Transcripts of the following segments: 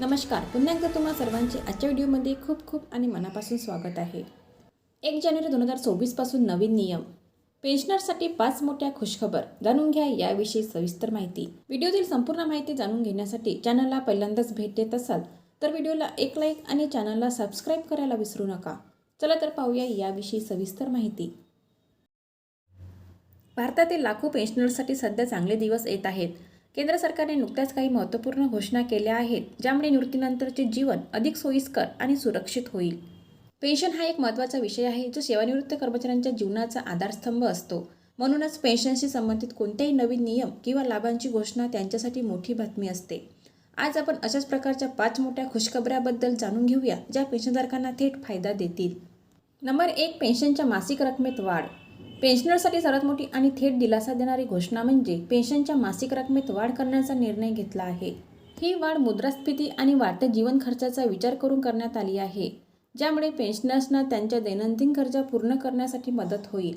नमस्कार. पुन्हा एकदा तुम्हा सर्वांचे आजच्या व्हिडिओमध्ये खूप खूप आणि मनापासून स्वागत आहे. एक जानेवारी दोन हजार चोवीसपासून नवीन नियम. पेन्शनरसाठी पाच मोठ्या खुशखबर जाणून घ्या याविषयी सविस्तर माहिती. व्हिडिओतील संपूर्ण माहिती जाणून घेण्यासाठी चॅनलला पहिल्यांदाच भेट देत असाल तर व्हिडिओला एक लाईक आणि चॅनलला सबस्क्राईब करायला विसरू नका. चला तर पाहूया याविषयी सविस्तर माहिती. भारतातील लाखो पेन्शनर्ससाठी सध्या चांगले दिवस येत आहेत. केंद्र सरकारने नुकत्याच काही महत्त्वपूर्ण घोषणा केल्या आहेत ज्यामुळे निवृत्तीनंतरचे जीवन अधिक सोयीस्कर आणि सुरक्षित होईल. पेन्शन हा एक महत्त्वाचा विषय आहे जो सेवानिवृत्त कर्मचाऱ्यांच्या जीवनाचा आधारस्तंभ असतो. म्हणूनच पेन्शनशी संबंधित कोणत्याही नवीन नियम किंवा लाभांची घोषणा त्यांच्यासाठी मोठी बातमी असते. आज आपण अशाच प्रकारच्या पाच मोठ्या खुशखबऱ्याबद्दल जाणून घेऊया ज्या पेन्शनधारकांना थेट फायदा देतील. नंबर एक पेन्शनच्या मासिक रकमेत वाढ. पेन्शनरसाठी सर्वात मोठी आणि थेट दिलासा देणारी घोषणा म्हणजे पेन्शनच्या मासिक रकमेत वाढ करण्याचा निर्णय घेतला आहे. ही वाढ मुद्रास्फीती आणि वाढत्या जीवन खर्चाचा विचार करून करण्यात आली आहे ज्यामुळे पेन्शनर्सना त्यांच्या दैनंदिन गरजा पूर्ण करण्यासाठी मदत होईल.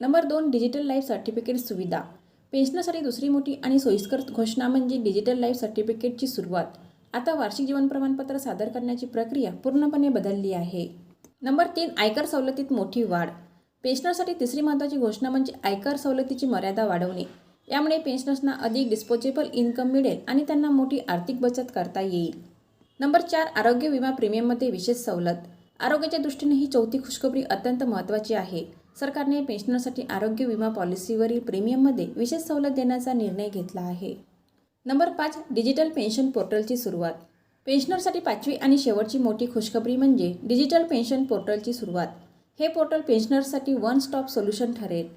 नंबर दोन डिजिटल लाईफ सर्टिफिकेट सुविधा. पेन्शनरसाठी दुसरी मोठी आणि सोयीस्कर घोषणा म्हणजे डिजिटल लाईफ सर्टिफिकेटची सुरुवात. आता वार्षिक जीवन प्रमाणपत्र सादर करण्याची प्रक्रिया पूर्णपणे बदलली आहे. नंबर तीन आयकर सवलतीत मोठी वाढ. पेन्शनरसाठी तिसरी महत्त्वाची घोषणा म्हणजे आयकर सवलतीची मर्यादा वाढवणे. यामुळे पेन्शनर्सना अधिक डिस्पोजेबल इन्कम मिळेल आणि त्यांना मोठी आर्थिक बचत करता येईल. नंबर चार आरोग्य विमा प्रीमियममध्ये विशेष सवलत. आरोग्याच्या दृष्टीने ही चौथी खुशखबरी अत्यंत महत्त्वाची आहे. सरकारने पेन्शनरसाठी आरोग्य विमा पॉलिसीवरील प्रीमियममध्ये विशेष सवलत देण्याचा निर्णय घेतला आहे. नंबर पाच डिजिटल पेन्शन पोर्टलची सुरुवात. पेन्शनरसाठी पाचवी आणि शेवटची मोठी खुशखबरी म्हणजे डिजिटल पेन्शन पोर्टलची सुरुवात. हे पोर्टल पेन्शनरसाठी वन स्टॉप सोल्युशन ठरेल.